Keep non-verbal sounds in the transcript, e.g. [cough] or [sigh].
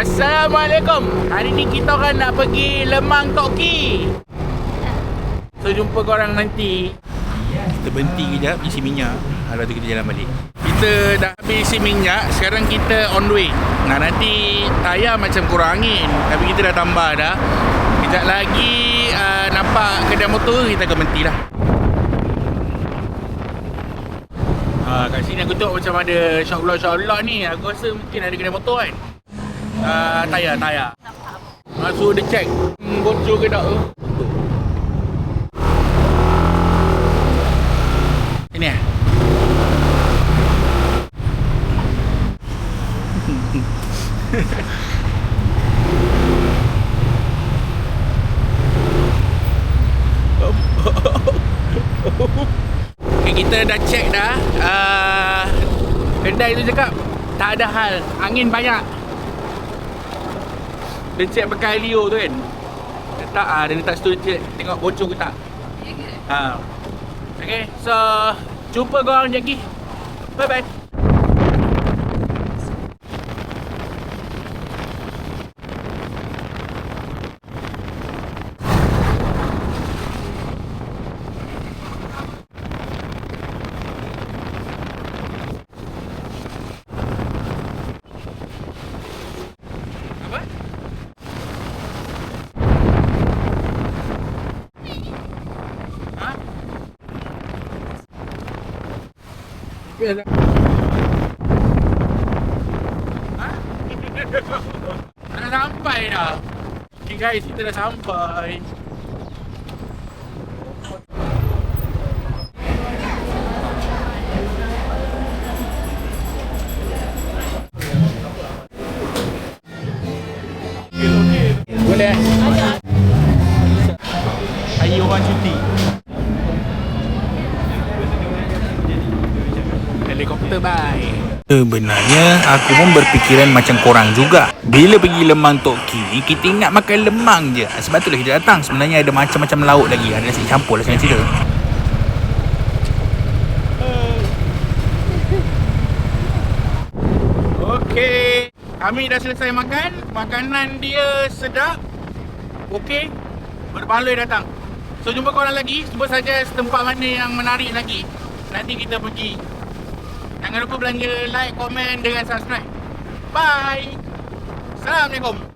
Assalamualaikum. Hari ni kita orang nak pergi Lemang Toki. So jumpa korang nanti. Kita berhenti kejap isi minyak. Lepas tu kita jalan balik. Kita dah habis isi minyak, sekarang kita on the way. Nah nanti tayar macam kurang angin, tapi kita dah tambah dah. Kejap lagi uh, nampak kedai motor kita akan berhenti lah. Ah, kat sini aku tengok macam ada shop-shop ni. Aku rasa mungkin ada kedai motor kan. Ah, tayar, tayar. Ah, suruh dia check. Hmm, bocor ke tak. Ini eh. [laughs] Okay, kita dah check dah. Uh, kedai tu cakap tak ada hal. Angin banyak. Dia check pakai Leo tu kan. Dia tak ah, dia tak setuju check tengok bocor ke tak. Ha. Okay, so jumpa korang lagi. Bye bye. Apa? Ha? Ha? Dah sampai dah. Okay guys, kita dah sampai. Boleh? Hari orang cuti. Helikopter bye. Sebenarnya aku pun berfikiran macam korang juga Bila pergi Lemang Tok Ki Kita ingat makan lemang je Sebab itulah kita datang Sebenarnya ada macam-macam lauk lagi Ada nasi campur lah senang cerita Okey. Kami dah selesai makan. Makanan dia sedap. Okey. Berbaloi datang. So jumpa korang lagi. Cuba saja tempat mana yang menarik lagi. Nanti kita pergi. Jangan lupa belanja like, komen dengan subscribe. Bye. Assalamualaikum.